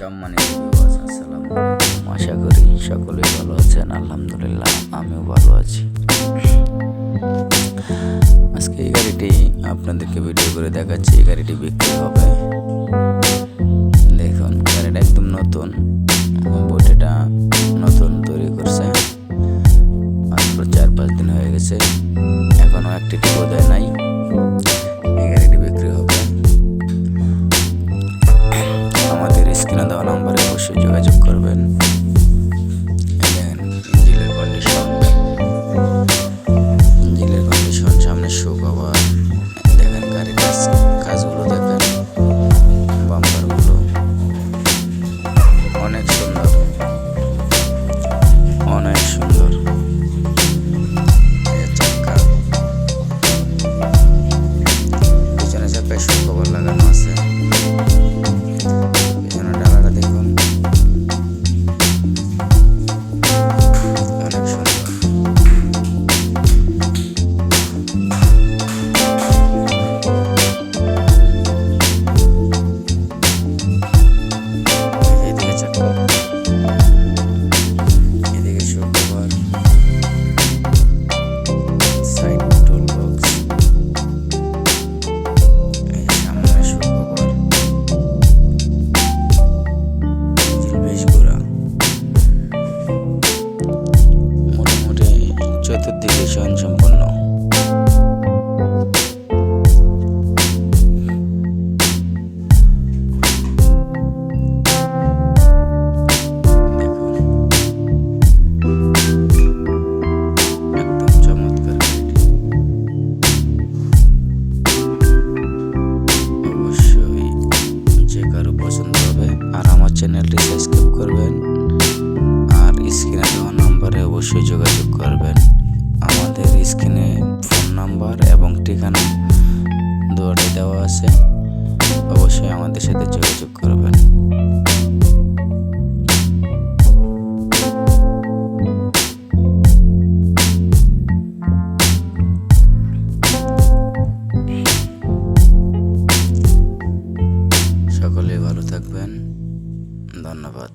সম্মানিত আশা করি সকলেই ভালো আছেন, আলহামদুলিল্লাহ, আমিও ভালো আছি। আজকে এই গাড়িটি আপনাদেরকে ভিডিও করে দেখাচ্ছি, এই গাড়িটি বিক্রি হবে। দেখুন, গাড়িটা একদম নতুন বইটা নতুন তৈরি করছে। মাত্র চার পাঁচ দিন হয়ে গেছে, এখনও একটি টিপো দেয় নম্বরে অবশ্যই যোগাযোগ করবেন আর আমার চ্যানেলটি সাবস্ক্রাইব করবেন আর স্ক্রিনে দেওয়া নম্বরে অবশ্যই যোগাযোগ করবেন। আমাদের স্ক্রিনে ফোন নাম্বার এবং ঠিকানা দুয়ারে দেওয়া আছে। অবশ্যই আমাদের সাথে যোগাযোগ করবেন। সকলেই ভালো থাকবেন। ধন্যবাদ।